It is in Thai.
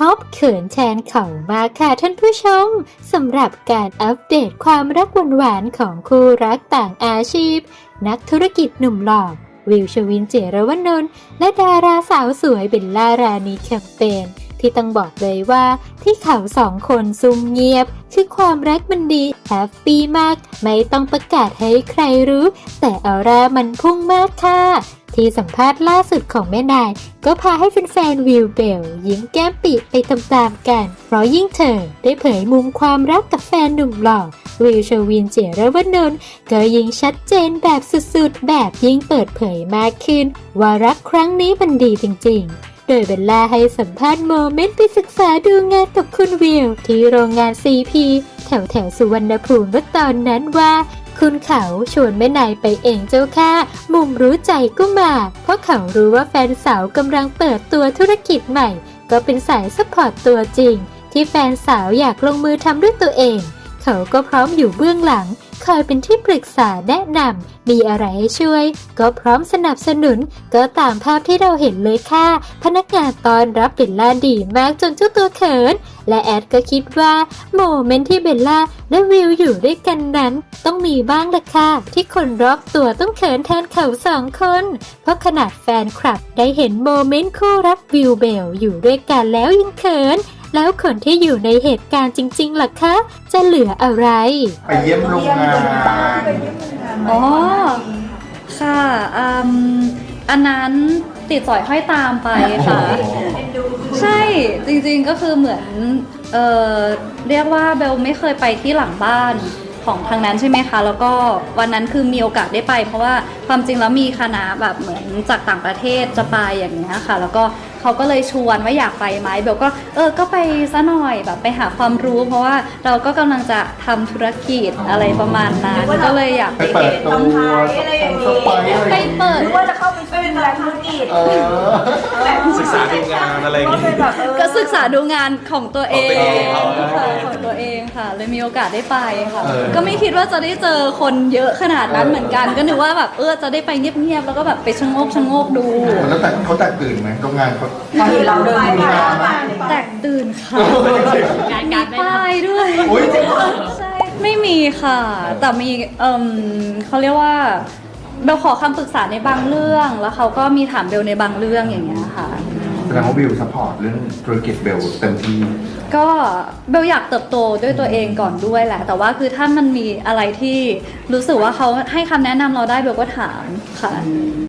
ฮอปเขินแทนเขามาค่ะท่านผู้ชมสำหรับการอัปเดตความรักหวานๆของคู่รักต่างอาชีพ นักธุรกิจหนุ่มหล่อวิวชวินเจรวนนท์และดาราสาวสวยเบลล่ารานีแคมเปญที่ต้องบอกเลยว่าที่เขาสองคนซุ่มเงียบ คือความรักมันดีแฮปปี้มาก ไม่ต้องประกาศให้ใครรู้ แต่ออร่ามันพุ่งมากค่ะ ที่สัมภาษณ์ล่าสุดของแม่นาย ก็พาให้แฟนๆวิวเบล ยิ้มแก้มปิไปตามๆกัน เพราะยิ่งเธอได้เผยมุมความรักกับแฟนหนุ่มหล่อวิวชวินเจรวนนท์ก็ยิ่งชัดเจนแบบสุดๆ แบบยิ่งเปิดเผยมากขึ้น ว่ารักครั้งนี้มันดีจริงๆโดยเบลล่าให้สัมภาษณ์โมเมนต์ไปศึกษาดูงานกับคุณวิว ที่โรงงาน CP แถวแถวสุวรรณภูมิว่าตอนนั้นว่า คุณเขาชวนแม่นายไปเองเจ้าค่ะ มุมรู้ใจก็มา เพราะเขารู้ว่าแฟนสาวกำลังเปิดตัวธุรกิจใหม่ ก็เป็นสายสปอร์ตตัวจริง ที่แฟนสาวอยากลงมือทำด้วยตัวเอง เขาก็พร้อมอยู่เบื้องหลัง คอยเป็นที่ปรึกษาแนะนำมีอะไรให้ช่วย ก็พร้อมสนับสนุน ก็ตามภาพที่เราเห็นเลยค่ะ พนักงานตอนรับเบลล่าดีมากจนเจ้าตัวเขิน และแอดก็คิดว่า โมเมนต์ที่เบลล่าและวิวอยู่ด้วยกันนั้น ต้องมีบ้างละค่ะ ที่คนรอบตัวต้องเขินแทนเขาสองคน เพราะขนาดแฟนคลับได้เห็นโมเมนต์คู่รักวิวเบลอยู่ด้วยกันแล้วยังเขิน แล้วคนที่อยู่ในเหตุการณ์จริงๆล่ะคะ จะเหลืออะไร ไปเยี่ยมโรงงานอ๋อ ค่ะอืมอันนั้นติดสอยห้อยตามไปค่ะ ใช่จริงๆก็คือเหมือน เออเรียกว่าเบลไม่เคยไปที่หลังบ้านของทางนั้นใช่ไหมคะ แล้วก็วันนั้นคือมีโอกาสได้ไป เพราะว่าความจริงแล้วมีคณะแบบเหมือนจากต่างประเทศจะไปอย่างเงี้ยค่ะ แล้วก็ เขาก็เลยชวนว่าอยากไปไหมเบลก็เออก็ไปซะหน่อยแบบไปหาความรู้ เพราะว่าเราก็กำลังจะทำธุรกิจอะไรประมาณนั้นก็เลยอยากไปไปเปิดเห็นตัวอะไรอย่างงี้สไปร์อะไรไปเปิดหรือว่าจะเข้าไปช่วยดูแลธุรกิจเออศึกษาดูงานอะไรอย่างก็งี้เป็นแบบเออก็ศึกษาดูงานของตัวเองของตัวเองค่ะของตัวเองค่ะเลยมีโอกาสได้ไปค่ะเออก็ไม่คิดว่าจะได้เจอคนเยอะขนาดนั้นเหมือนกัน ก็นึกว่าแบบเออจะได้ไปเงียบๆแล้วก็แบบไปชะโงกชะโงกดูแล้วแต่เขาแตกตื่นไหมโรงงานเขาพอเห็นเราเดินดูงานไหม แตกตื่นค่ะการการมีป้ายด้วยอุ๊ยจริงเหรอ ใช่ไม่มีค่ะ แต่มีเอมเขาเรียกว่าเบลขอคำปรึกษาในบางเรื่อง แล้วเขาก็มีถามเบลในบางเรื่องอย่างเงี้ยค่ะ แสดงว่าวิวซัพพอร์ตเรื่องธุรกิจเบลเต็มที่ ก็เบลอยากเติบโตด้วยตัวเองก่อนด้วยแหละ แต่ว่าคือถ้ามันมีอะไรที่รู้สึกว่าเขาให้คำแนะนำเราได้เบลก็ถามค่ะ